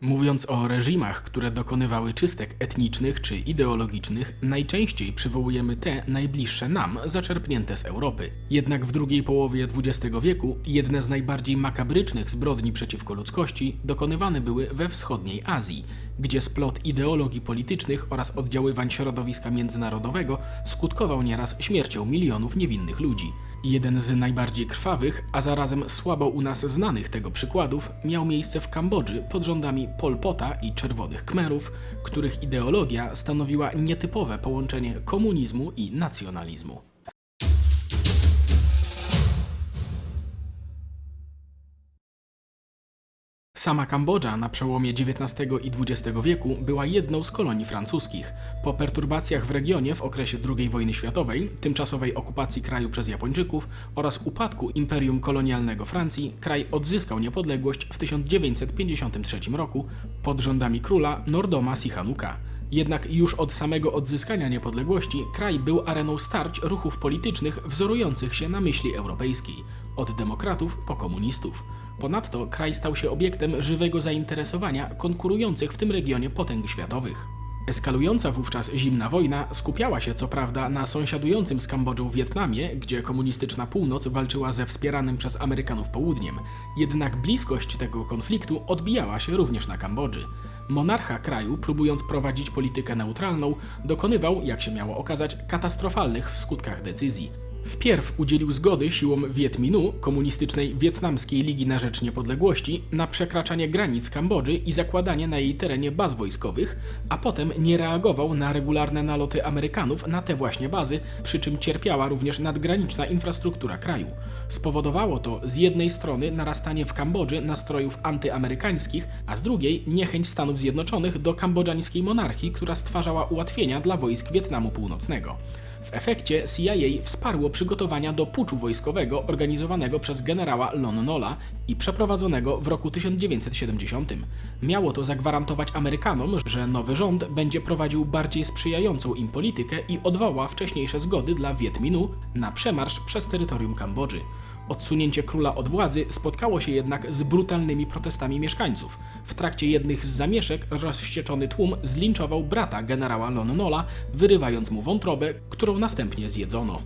Mówiąc o reżimach, które dokonywały czystek etnicznych czy ideologicznych, najczęściej przywołujemy te najbliższe nam, zaczerpnięte z Europy. Jednak w drugiej połowie XX wieku jedne z najbardziej makabrycznych zbrodni przeciwko ludzkości dokonywane były we wschodniej Azji, gdzie splot ideologii politycznych oraz oddziaływań środowiska międzynarodowego skutkował nieraz śmiercią milionów niewinnych ludzi. Jeden z najbardziej krwawych, a zarazem słabo u nas znanych tego przykładów miał miejsce w Kambodży pod rządami Pol Pota i Czerwonych Khmerów, których ideologia stanowiła nietypowe połączenie komunizmu i nacjonalizmu. Sama Kambodża na przełomie XIX i XX wieku była jedną z kolonii francuskich. Po perturbacjach w regionie w okresie II wojny światowej, tymczasowej okupacji kraju przez Japończyków oraz upadku imperium kolonialnego Francji, kraj odzyskał niepodległość w 1953 roku pod rządami króla Nordoma Sihanouk'a. Jednak już od samego odzyskania niepodległości kraj był areną starć ruchów politycznych wzorujących się na myśli europejskiej, od demokratów po komunistów. Ponadto kraj stał się obiektem żywego zainteresowania konkurujących w tym regionie potęg światowych. Eskalująca wówczas zimna wojna skupiała się co prawda na sąsiadującym z Kambodżą Wietnamie, gdzie komunistyczna północ walczyła ze wspieranym przez Amerykanów południem. Jednak bliskość tego konfliktu odbijała się również na Kambodży. Monarcha kraju, próbując prowadzić politykę neutralną, dokonywał, jak się miało okazać, katastrofalnych w skutkach decyzji. Wpierw udzielił zgody siłom Viet Minhu, komunistycznej Wietnamskiej Ligi na Rzecz Niepodległości, na przekraczanie granic Kambodży i zakładanie na jej terenie baz wojskowych, a potem nie reagował na regularne naloty Amerykanów na te właśnie bazy, przy czym cierpiała również nadgraniczna infrastruktura kraju. Spowodowało to z jednej strony narastanie w Kambodży nastrojów antyamerykańskich, a z drugiej niechęć Stanów Zjednoczonych do kambodżańskiej monarchii, która stwarzała ułatwienia dla wojsk Wietnamu Północnego. W efekcie CIA wsparło przygotowania do puczu wojskowego organizowanego przez generała Lon Nola i przeprowadzonego w roku 1970. Miało to zagwarantować Amerykanom, że nowy rząd będzie prowadził bardziej sprzyjającą im politykę i odwoła wcześniejsze zgody dla Viet Minhu na przemarsz przez terytorium Kambodży. Odsunięcie króla od władzy spotkało się jednak z brutalnymi protestami mieszkańców. W trakcie jednych z zamieszek rozwścieczony tłum zlinczował brata generała Lon Nola, wyrywając mu wątrobę, którą następnie zjedzono.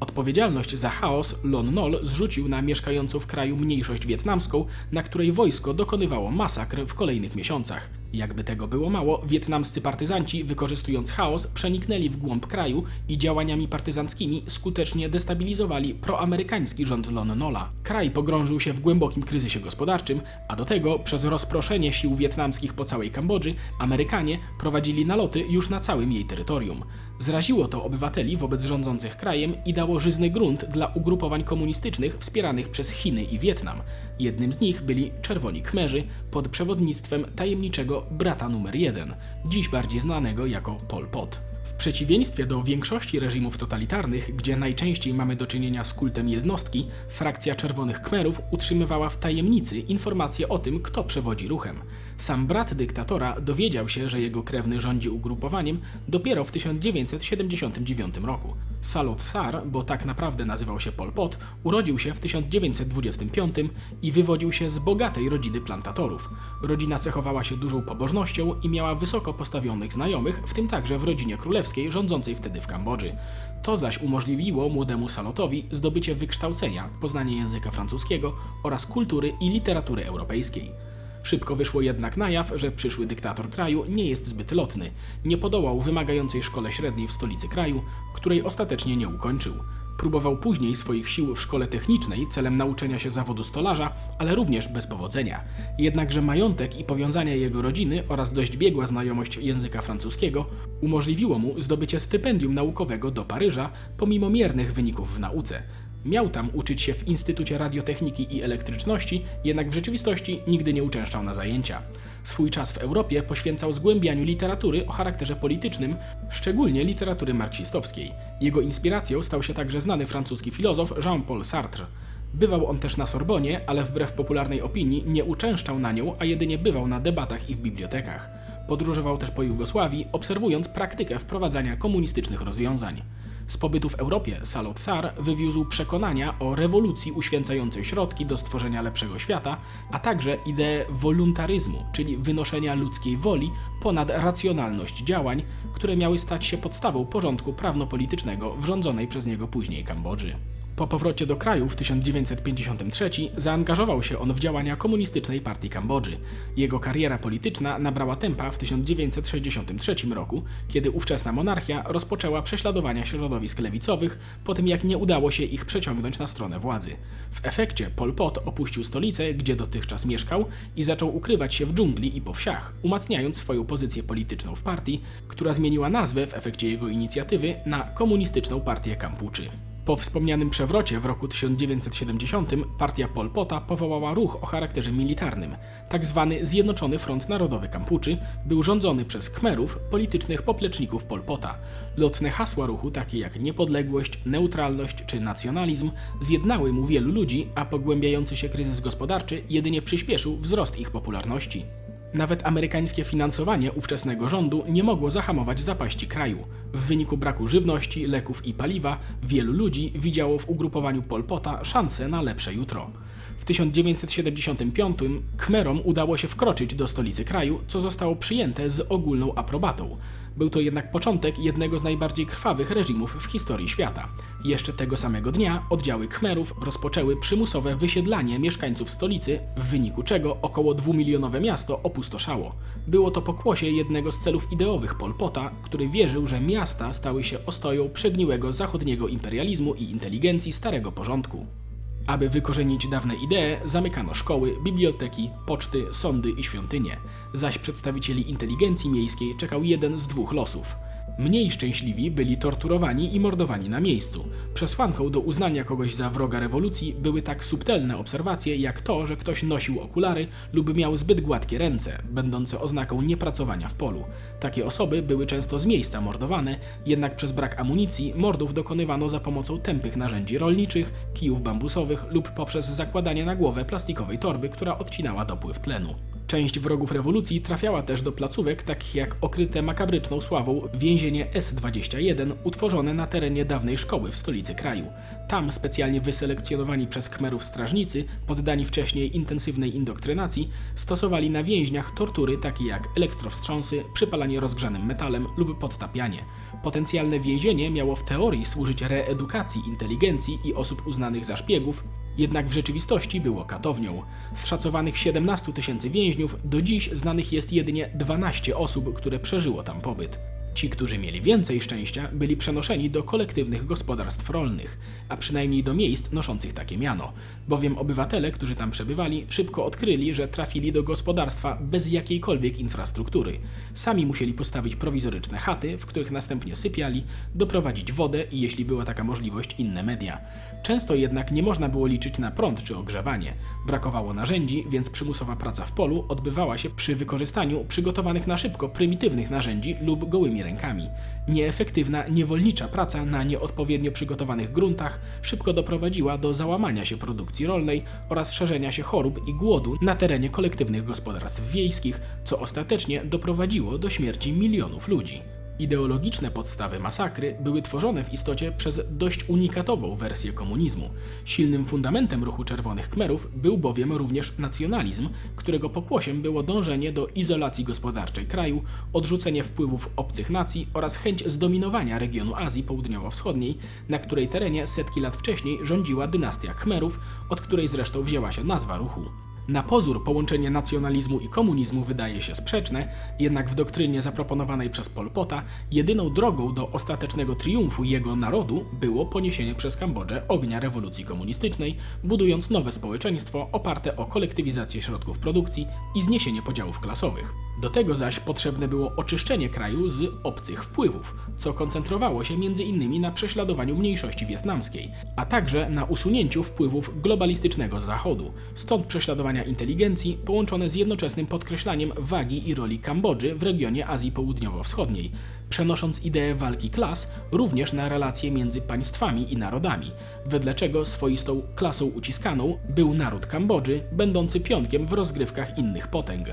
Odpowiedzialność za chaos Lon Nol zrzucił na mieszkającą w kraju mniejszość wietnamską, na której wojsko dokonywało masakr w kolejnych miesiącach. Jakby tego było mało, wietnamscy partyzanci, wykorzystując chaos, przeniknęli w głąb kraju i działaniami partyzanckimi skutecznie destabilizowali proamerykański rząd Lon Nola. Kraj pogrążył się w głębokim kryzysie gospodarczym, a do tego przez rozproszenie sił wietnamskich po całej Kambodży Amerykanie prowadzili naloty już na całym jej terytorium. Zraziło to obywateli wobec rządzących krajem i dało żyzny grunt dla ugrupowań komunistycznych wspieranych przez Chiny i Wietnam. Jednym z nich byli Czerwoni Khmerzy pod przewodnictwem tajemniczego brata numer jeden, dziś bardziej znanego jako Pol Pot. W przeciwieństwie do większości reżimów totalitarnych, gdzie najczęściej mamy do czynienia z kultem jednostki, frakcja Czerwonych Khmerów utrzymywała w tajemnicy informacje o tym, kto przewodzi ruchem. Sam brat dyktatora dowiedział się, że jego krewny rządzi ugrupowaniem dopiero w 1979 roku. Salot Sar, bo tak naprawdę nazywał się Pol Pot, urodził się w 1925 i wywodził się z bogatej rodziny plantatorów. Rodzina cechowała się dużą pobożnością i miała wysoko postawionych znajomych, w tym także w rodzinie królewskiej rządzącej wtedy w Kambodży. To zaś umożliwiło młodemu Salotowi zdobycie wykształcenia, poznanie języka francuskiego oraz kultury i literatury europejskiej. Szybko wyszło jednak na jaw, że przyszły dyktator kraju nie jest zbyt lotny. Nie podołał wymagającej szkole średniej w stolicy kraju, której ostatecznie nie ukończył. Próbował później swoich sił w szkole technicznej celem nauczenia się zawodu stolarza, ale również bez powodzenia. Jednakże majątek i powiązania jego rodziny oraz dość biegła znajomość języka francuskiego umożliwiło mu zdobycie stypendium naukowego do Paryża pomimo miernych wyników w nauce. Miał tam uczyć się w Instytucie Radiotechniki i Elektryczności, jednak w rzeczywistości nigdy nie uczęszczał na zajęcia. Swój czas w Europie poświęcał zgłębianiu literatury o charakterze politycznym, szczególnie literatury marksistowskiej. Jego inspiracją stał się także znany francuski filozof Jean-Paul Sartre. Bywał on też na Sorbonie, ale wbrew popularnej opinii nie uczęszczał na nią, a jedynie bywał na debatach i w bibliotekach. Podróżował też po Jugosławii, obserwując praktykę wprowadzania komunistycznych rozwiązań. Z pobytu w Europie Salot Sar wywiózł przekonania o rewolucji uświęcającej środki do stworzenia lepszego świata, a także ideę woluntaryzmu, czyli wynoszenia ludzkiej woli ponad racjonalność działań, które miały stać się podstawą porządku prawno-politycznego w rządzonej przez niego później Kambodży. Po powrocie do kraju w 1953 zaangażował się on w działania Komunistycznej Partii Kambodży. Jego kariera polityczna nabrała tempa w 1963 roku, kiedy ówczesna monarchia rozpoczęła prześladowania środowisk lewicowych po tym jak nie udało się ich przeciągnąć na stronę władzy. W efekcie Pol Pot opuścił stolicę, gdzie dotychczas mieszkał i zaczął ukrywać się w dżungli i po wsiach, umacniając swoją pozycję polityczną w partii, która zmieniła nazwę w efekcie jego inicjatywy na Komunistyczną Partię Kampuczy. Po wspomnianym przewrocie w roku 1970 partia Pol Pota powołała ruch o charakterze militarnym. Tak zwany Zjednoczony Front Narodowy Kampuczy był rządzony przez Khmerów, politycznych popleczników Pol Pota. Lotne hasła ruchu, takie jak niepodległość, neutralność czy nacjonalizm, zjednały mu wielu ludzi, a pogłębiający się kryzys gospodarczy jedynie przyspieszył wzrost ich popularności. Nawet amerykańskie finansowanie ówczesnego rządu nie mogło zahamować zapaści kraju. W wyniku braku żywności, leków i paliwa wielu ludzi widziało w ugrupowaniu Pol Pota szansę na lepsze jutro. W 1975 Khmerom udało się wkroczyć do stolicy kraju, co zostało przyjęte z ogólną aprobatą. Był to jednak początek jednego z najbardziej krwawych reżimów w historii świata. Jeszcze tego samego dnia oddziały Khmerów rozpoczęły przymusowe wysiedlanie mieszkańców stolicy, w wyniku czego około dwumilionowe miasto opustoszało. Było to pokłosie jednego z celów ideowych Pol Pota, który wierzył, że miasta stały się ostoją przegniłego zachodniego imperializmu i inteligencji starego porządku. Aby wykorzenić dawne idee, zamykano szkoły, biblioteki, poczty, sądy i świątynie, zaś przedstawicieli inteligencji miejskiej czekał jeden z dwóch losów. Mniej szczęśliwi byli torturowani i mordowani na miejscu. Przesłanką do uznania kogoś za wroga rewolucji były tak subtelne obserwacje, jak to, że ktoś nosił okulary lub miał zbyt gładkie ręce, będące oznaką niepracowania w polu. Takie osoby były często z miejsca mordowane, jednak przez brak amunicji mordów dokonywano za pomocą tępych narzędzi rolniczych, kijów bambusowych lub poprzez zakładanie na głowę plastikowej torby, która odcinała dopływ tlenu. Część wrogów rewolucji trafiała też do placówek takich jak okryte makabryczną sławą więzienie S-21 utworzone na terenie dawnej szkoły w stolicy kraju. Tam specjalnie wyselekcjonowani przez Khmerów strażnicy, poddani wcześniej intensywnej indoktrynacji, stosowali na więźniach tortury takie jak elektrowstrząsy, przypalanie rozgrzanym metalem lub podtapianie. Potencjalne więzienie miało w teorii służyć reedukacji inteligencji i osób uznanych za szpiegów, jednak w rzeczywistości było katownią. Z szacowanych 17 tysięcy więźniów do dziś znanych jest jedynie 12 osób, które przeżyło tam pobyt. Ci, którzy mieli więcej szczęścia, byli przenoszeni do kolektywnych gospodarstw rolnych, a przynajmniej do miejsc noszących takie miano, bowiem obywatele, którzy tam przebywali, szybko odkryli, że trafili do gospodarstwa bez jakiejkolwiek infrastruktury. Sami musieli postawić prowizoryczne chaty, w których następnie sypiali, doprowadzić wodę i, jeśli była taka możliwość, inne media. Często jednak nie można było liczyć na prąd czy ogrzewanie. Brakowało narzędzi, więc przymusowa praca w polu odbywała się przy wykorzystaniu przygotowanych na szybko prymitywnych narzędzi lub gołymi rękami. Nieefektywna, niewolnicza praca na nieodpowiednio przygotowanych gruntach szybko doprowadziła do załamania się produkcji rolnej oraz szerzenia się chorób i głodu na terenie kolektywnych gospodarstw wiejskich, co ostatecznie doprowadziło do śmierci milionów ludzi. Ideologiczne podstawy masakry były tworzone w istocie przez dość unikatową wersję komunizmu. Silnym fundamentem ruchu Czerwonych Kmerów był bowiem również nacjonalizm, którego pokłosiem było dążenie do izolacji gospodarczej kraju, odrzucenie wpływów obcych nacji oraz chęć zdominowania regionu Azji Południowo-Wschodniej, na której terenie setki lat wcześniej rządziła dynastia Khmerów, od której zresztą wzięła się nazwa ruchu. Na pozór połączenie nacjonalizmu i komunizmu wydaje się sprzeczne, jednak w doktrynie zaproponowanej przez Pol Pota jedyną drogą do ostatecznego triumfu jego narodu było poniesienie przez Kambodżę ognia rewolucji komunistycznej, budując nowe społeczeństwo oparte o kolektywizację środków produkcji i zniesienie podziałów klasowych. Do tego zaś potrzebne było oczyszczenie kraju z obcych wpływów, co koncentrowało się m.in. na prześladowaniu mniejszości wietnamskiej, a także na usunięciu wpływów globalistycznego Zachodu, stąd prześladowania inteligencji połączone z jednoczesnym podkreślaniem wagi i roli Kambodży w regionie Azji Południowo-Wschodniej, przenosząc ideę walki klas również na relacje między państwami i narodami, wedle czego swoistą klasą uciskaną był naród Kambodży, będący pionkiem w rozgrywkach innych potęg.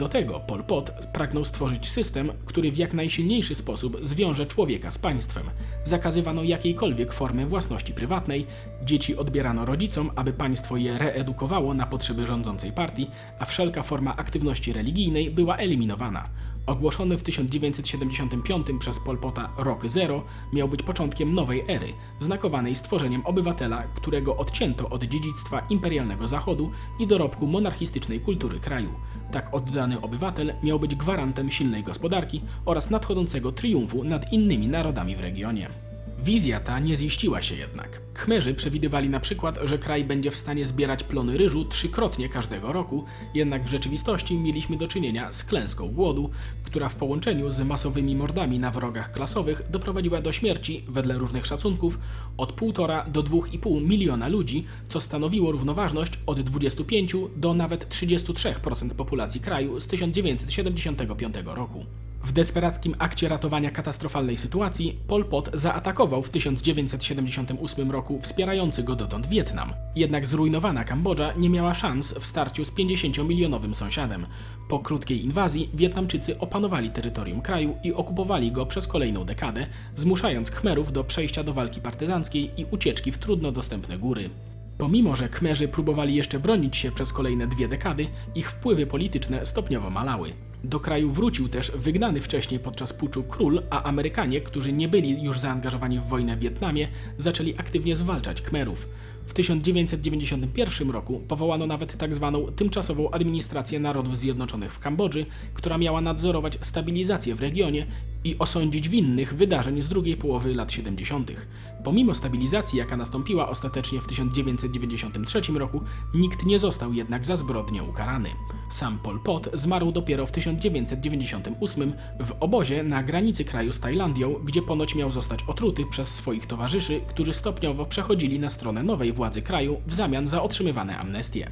Do tego Pol Pot pragnął stworzyć system, który w jak najsilniejszy sposób zwiąże człowieka z państwem. Zakazywano jakiejkolwiek formy własności prywatnej, dzieci odbierano rodzicom, aby państwo je reedukowało na potrzeby rządzącej partii, a wszelka forma aktywności religijnej była eliminowana. Ogłoszony w 1975 przez Pol Pota Rok Zero miał być początkiem nowej ery, znakowanej stworzeniem obywatela, którego odcięto od dziedzictwa imperialnego Zachodu i dorobku monarchistycznej kultury kraju. Tak oddany obywatel miał być gwarantem silnej gospodarki oraz nadchodzącego triumfu nad innymi narodami w regionie. Wizja ta nie ziściła się jednak. Khmerzy przewidywali na przykład, że kraj będzie w stanie zbierać plony ryżu trzykrotnie każdego roku, jednak w rzeczywistości mieliśmy do czynienia z klęską głodu, która w połączeniu z masowymi mordami na wrogach klasowych doprowadziła do śmierci, wedle różnych szacunków, od 1,5 do 2,5 miliona ludzi, co stanowiło równoważność od 25 do nawet 33% populacji kraju z 1975 roku. W desperackim akcie ratowania katastrofalnej sytuacji Pol Pot zaatakował w 1978 roku wspierający go dotąd Wietnam. Jednak zrujnowana Kambodża nie miała szans w starciu z 50-milionowym sąsiadem. Po krótkiej inwazji Wietnamczycy opanowali terytorium kraju i okupowali go przez kolejną dekadę, zmuszając Khmerów do przejścia do walki partyzanckiej i ucieczki w trudno dostępne góry. Pomimo, że Kmerzy próbowali jeszcze bronić się przez kolejne dwie dekady, ich wpływy polityczne stopniowo malały. Do kraju wrócił też wygnany wcześniej podczas puczu król, a Amerykanie, którzy nie byli już zaangażowani w wojnę w Wietnamie, zaczęli aktywnie zwalczać Kmerów. W 1991 roku powołano nawet tzw. Tymczasową Administrację Narodów Zjednoczonych w Kambodży, która miała nadzorować stabilizację w regionie i osądzić winnych wydarzeń z drugiej połowy lat 70. Pomimo stabilizacji, jaka nastąpiła ostatecznie w 1993 roku, nikt nie został jednak za zbrodnię ukarany. Sam Pol Pot zmarł dopiero w 1998 w obozie na granicy kraju z Tajlandią, gdzie ponoć miał zostać otruty przez swoich towarzyszy, którzy stopniowo przechodzili na stronę nowej władzy kraju w zamian za otrzymywane amnestie.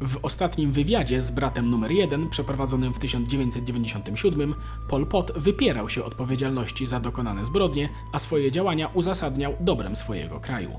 W ostatnim wywiadzie z bratem numer 1, przeprowadzonym w 1997, Pol Pot wypierał się odpowiedzialności za dokonane zbrodnie, a swoje działania uzasadniał dobrem swojego kraju.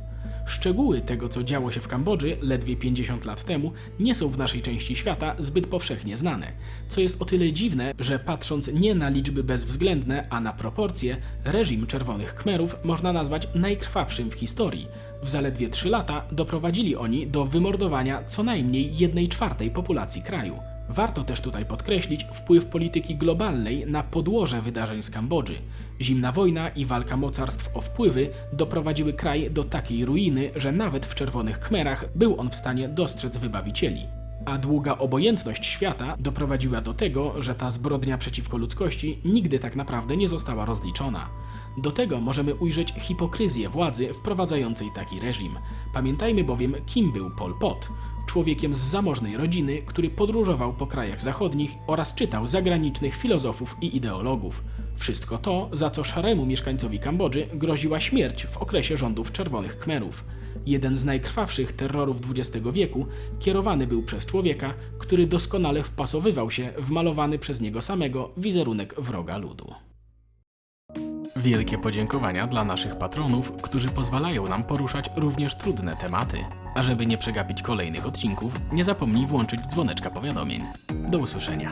Szczegóły tego, co działo się w Kambodży ledwie 50 lat temu, nie są w naszej części świata zbyt powszechnie znane, co jest o tyle dziwne, że patrząc nie na liczby bezwzględne, a na proporcje, reżim Czerwonych Khmerów można nazwać najkrwawszym w historii. W zaledwie 3 lata doprowadzili oni do wymordowania co najmniej 1 czwartej populacji kraju. Warto też tutaj podkreślić wpływ polityki globalnej na podłoże wydarzeń z Kambodży. Zimna wojna i walka mocarstw o wpływy doprowadziły kraj do takiej ruiny, że nawet w Czerwonych Khmerach był on w stanie dostrzec wybawicieli. A długa obojętność świata doprowadziła do tego, że ta zbrodnia przeciwko ludzkości nigdy tak naprawdę nie została rozliczona. Do tego możemy ujrzeć hipokryzję władzy wprowadzającej taki reżim. Pamiętajmy bowiem, kim był Pol Pot. Człowiekiem z zamożnej rodziny, który podróżował po krajach zachodnich oraz czytał zagranicznych filozofów i ideologów. Wszystko to, za co szaremu mieszkańcowi Kambodży groziła śmierć w okresie rządów Czerwonych Khmerów. Jeden z najkrwawszych terrorów XX wieku kierowany był przez człowieka, który doskonale wpasowywał się w malowany przez niego samego wizerunek wroga ludu. Wielkie podziękowania dla naszych patronów, którzy pozwalają nam poruszać również trudne tematy. A żeby nie przegapić kolejnych odcinków, nie zapomnij włączyć dzwoneczka powiadomień. Do usłyszenia.